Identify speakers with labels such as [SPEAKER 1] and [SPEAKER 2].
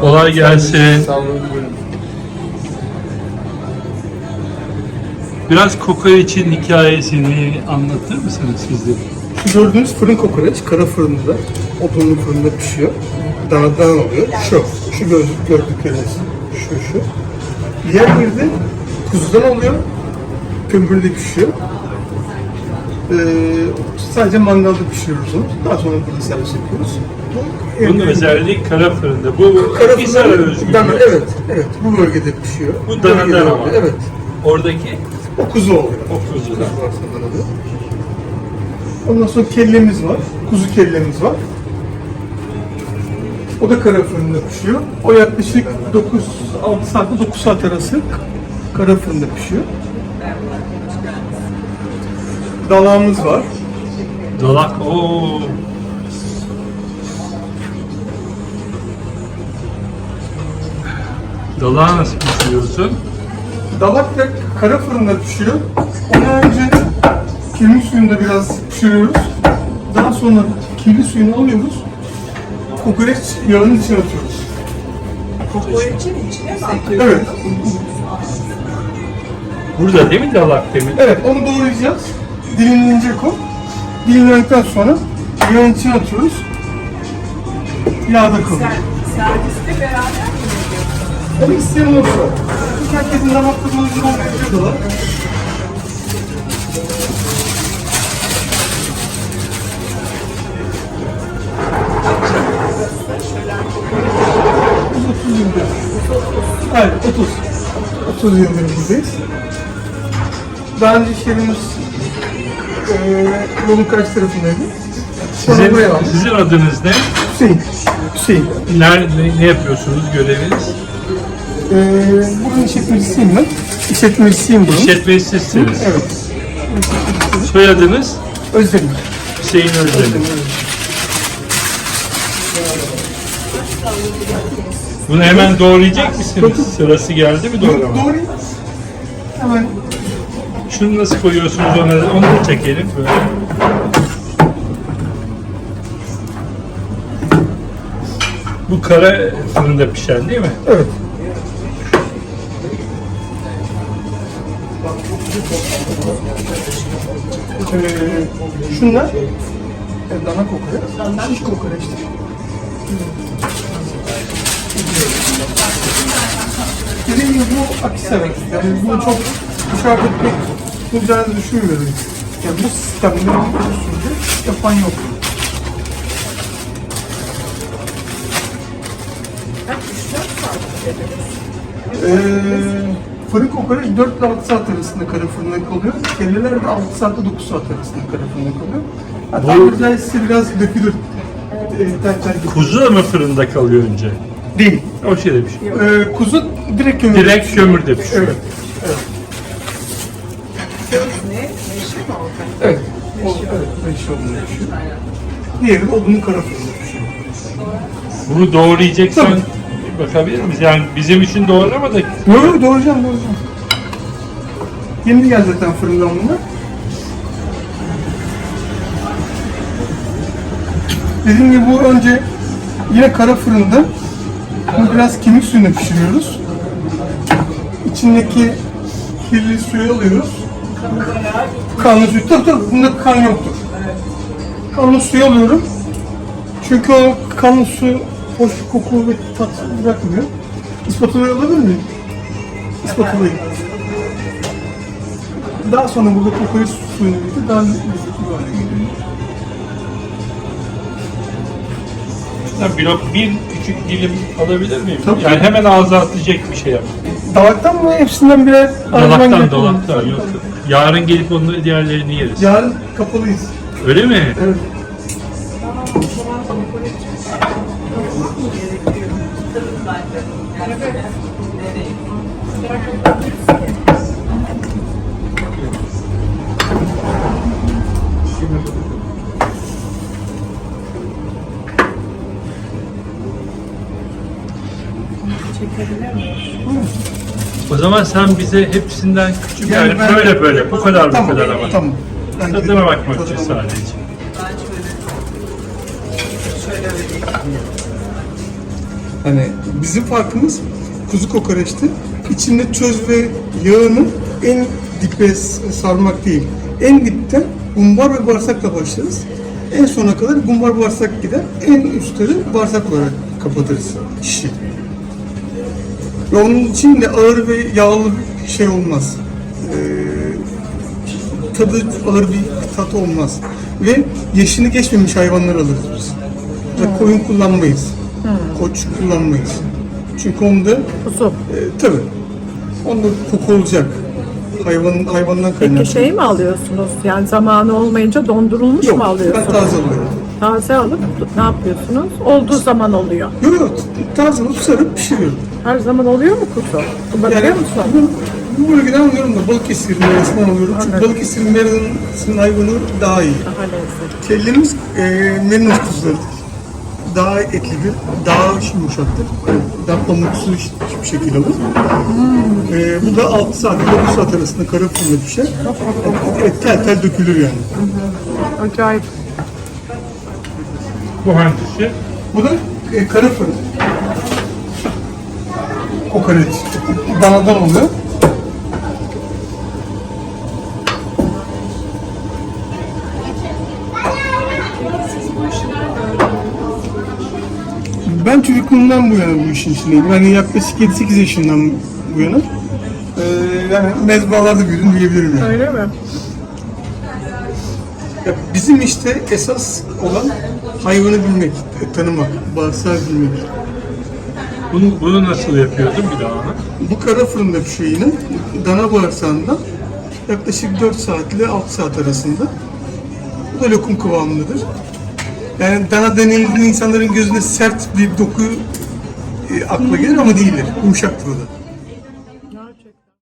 [SPEAKER 1] Kolay gelsin.
[SPEAKER 2] Sağ olun. buyurun.
[SPEAKER 1] Biraz kokoreçin hikayesini anlatır mısınız siz de?
[SPEAKER 2] Şu gördüğünüz fırın kokoreç kara fırında, odunlu fırında pişiyor. Danadan oluyor. Şu, şu gördük, gördükleriniz. Şu, şu. Diğer bir de kuzudan oluyor. Kömürde pişiyor. Ee, sadece mangalda pişiriyoruz onu. Daha sonra burada servis yapıyoruz. Bu
[SPEAKER 1] Bunun
[SPEAKER 2] evde-
[SPEAKER 1] özelliği kara fırında. Bu
[SPEAKER 2] Kara
[SPEAKER 1] Hisar'a özgü.
[SPEAKER 2] Dana, evet, evet. Bu bölgede pişiyor.
[SPEAKER 1] Bu danadan
[SPEAKER 2] Bölgede
[SPEAKER 1] ama.
[SPEAKER 2] oluyor, Evet.
[SPEAKER 1] Oradaki
[SPEAKER 2] O kuzu oluyor.
[SPEAKER 1] o kuzudan.
[SPEAKER 2] Kuzu aslında adı. Ondan sonra kellemiz var. Kuzu kellemiz var. O da kara fırında pişiyor. O yaklaşık 9 6 saatte 9 saat arası kara fırında pişiyor. Dalağımız var.
[SPEAKER 1] Dalak o Dalağı nasıl pişiriyorsun?
[SPEAKER 2] Dalak da kara fırında pişiyor. Onu önce kemik suyunda biraz pişiriyoruz. Daha sonra kirli suyunu alıyoruz. Kokoreç yağının içine atıyoruz.
[SPEAKER 3] Kokoreçin içine mi atıyorsun?
[SPEAKER 2] Evet.
[SPEAKER 1] Burada değil mi dalak demin?
[SPEAKER 2] Evet, onu doğrayacağız. Dilimlenecek o. Dilimlendikten sonra yağın içine atıyoruz. Yağda kalıyor.
[SPEAKER 3] Ser- Serviste beraber mi?
[SPEAKER 2] Onu isteyen olursa. Herkesin damak tadına uygun olmayabiliyorlar. Biz 30 yıldır. Evet, 30. 30 yıldır buradayız. Daha önce iş eee yolun karşı tarafındaydı. Sonra
[SPEAKER 1] Sizin,
[SPEAKER 2] buraya
[SPEAKER 1] sizin adınız ne?
[SPEAKER 2] Hüseyin. Hüseyin.
[SPEAKER 1] Nerede, ne yapıyorsunuz göreviniz?
[SPEAKER 2] Eee buranın işletmecisiyim ben. İşletmecisiyim buranın.
[SPEAKER 1] İşletmeyi sizsiniz.
[SPEAKER 2] Evet.
[SPEAKER 1] Soyadınız
[SPEAKER 2] Özledim.
[SPEAKER 1] Hüseyin Özdemir. Bunu hemen doğrayacak mısınız? Sırası geldi mi doğrama?
[SPEAKER 2] Doğru. Hemen
[SPEAKER 1] Şunu nasıl koyuyorsunuz ona? Onu da çekelim böyle. Bu kara fırında pişen değil mi?
[SPEAKER 2] evet. Ee, şunlar e, dana kokoreç, şiş kokoreçtir. Dediğim gibi bu aksever. Yani bunu çok dışarıda pek bulacağınızı düşünmüyorum. Yani bu sistemde usulde yapan yok. Ee, fırın kokoreç 4 ile 6 saat arasında kara fırında kalıyor. Kelleler de 6 saatte 9 saat arasında kara fırında kalıyor. Hatta
[SPEAKER 1] Bu-
[SPEAKER 2] caizse biraz dökülür. Ee, tercih.
[SPEAKER 1] Kuzu da mı fırında kalıyor önce?
[SPEAKER 2] Değil.
[SPEAKER 1] O şeyde pişiyor.
[SPEAKER 2] Ee, kuzu direkt kömür.
[SPEAKER 1] Direkt kömürde pişiyor.
[SPEAKER 2] Evet. Evet.
[SPEAKER 3] Göz ne? Meşhur mu olacak?
[SPEAKER 2] Evet. O, evet. Beş olduğunu düşün. Diğeri de odunun kara fırında pişiyor.
[SPEAKER 1] Bunu doğrayacaksan bakabilir miyiz? Yani bizim için doğramadık.
[SPEAKER 2] Yok yok doğrayacağım doğrayacağım. Yeni geldi zaten fırından bunlar. Dediğim gibi bu önce yine kara fırında bunu biraz kemik suyuna pişiriyoruz. İçindeki kirli suyu alıyoruz. Kanlı suyu. Tabii tabii bunda kan yoktur. Kanlı suyu alıyorum. Çünkü o kanlı su hoş bir koku ve tat bırakmıyor. İspatulayı alabilir miyim? İspatulayı. Daha sonra burada kokoreç suyunu birlikte daha lezzetli bir hale geliyor.
[SPEAKER 1] Ben bir, küçük dilim alabilir miyim?
[SPEAKER 2] Tabii.
[SPEAKER 1] Yani hemen ağza atlayacak bir şey yap.
[SPEAKER 2] Dalaktan mı hepsinden birer gerekiyor?
[SPEAKER 1] dolaptan yok. Yarın gelip onu diğerlerini yeriz.
[SPEAKER 2] Yarın kapalıyız.
[SPEAKER 1] Öyle mi?
[SPEAKER 2] Evet.
[SPEAKER 1] O zaman sen bize hepsinden küçük yani,
[SPEAKER 2] Yani ben-
[SPEAKER 1] böyle böyle bu kadar bu
[SPEAKER 2] Tamam,
[SPEAKER 1] kadar ama.
[SPEAKER 2] Tamam. Ben
[SPEAKER 1] Tadına bakmak için sadece.
[SPEAKER 2] Hani bizim farkımız kuzu kokoreçte içinde çöz ve yağını en dibe sarmak değil. En dipten bumbar ve bağırsakla başlarız. En sona kadar bumbar bağırsak gider. En üstleri bağırsak olarak kapatırız şişi. Ve onun için de ağır ve yağlı bir şey olmaz. Ee, tadı ağır bir tat olmaz. Ve yaşını geçmemiş hayvanlar alırız biz. Ve koyun kullanmayız. Koç kullanmayız. Çünkü onda
[SPEAKER 4] Kuzu.
[SPEAKER 2] e, tabii onda koku olacak. Hayvan, hayvandan
[SPEAKER 4] Peki
[SPEAKER 2] kaynaklı.
[SPEAKER 4] şey mi alıyorsunuz? Yani zamanı olmayınca dondurulmuş
[SPEAKER 2] Yok,
[SPEAKER 4] mu
[SPEAKER 2] ben
[SPEAKER 4] alıyorsunuz?
[SPEAKER 2] taze alıyorum.
[SPEAKER 4] Taze alıp ne yapıyorsunuz? Olduğu zaman oluyor.
[SPEAKER 2] Yok yok, taze alıp sarıp pişiriyorum.
[SPEAKER 4] Her zaman oluyor mu kuzu? Kullanıyor
[SPEAKER 2] Yani
[SPEAKER 4] musun?
[SPEAKER 2] bu, bu bölgeden alıyorum da Balıkesir merasından alıyorum. Çünkü
[SPEAKER 4] Anladım.
[SPEAKER 2] Balıkesir merasının hayvanı daha iyi.
[SPEAKER 4] Daha lezzetli.
[SPEAKER 2] Kellerimiz e, merinos kuzularıdır. Daha etlidir, daha yumuşaktır. Daha pamuksu hiç- hiçbir şekilde olur. E, bu da 6 saat, 9 saat arasında kara fırında pişer. Evet, tel tel dökülür yani.
[SPEAKER 4] Acayip.
[SPEAKER 1] Bu hangisi?
[SPEAKER 2] Bu da e, kara fırın. Kokoreç. Danadan oluyor. Ben çocukluğumdan bu yana bu işin içindeyim. Yani yaklaşık 7-8 yaşından bu yana. Ee, yani mezbalarda büyüdüm diyebilirim yani.
[SPEAKER 4] Öyle mi?
[SPEAKER 2] Ya bizim işte esas olan hayvanı bilmek, tanımak, bağırsağı bilmek.
[SPEAKER 1] Bunu, bunu nasıl yapıyordun bir daha?
[SPEAKER 2] Bu kara fırında pişiyor dana bağırsağından yaklaşık 4 saat ile 6 saat arasında. Bu da lokum kıvamındadır. Yani dana denildiğinde insanların gözüne sert bir doku e, akla gelir ama değildir. Yumuşaktır o da.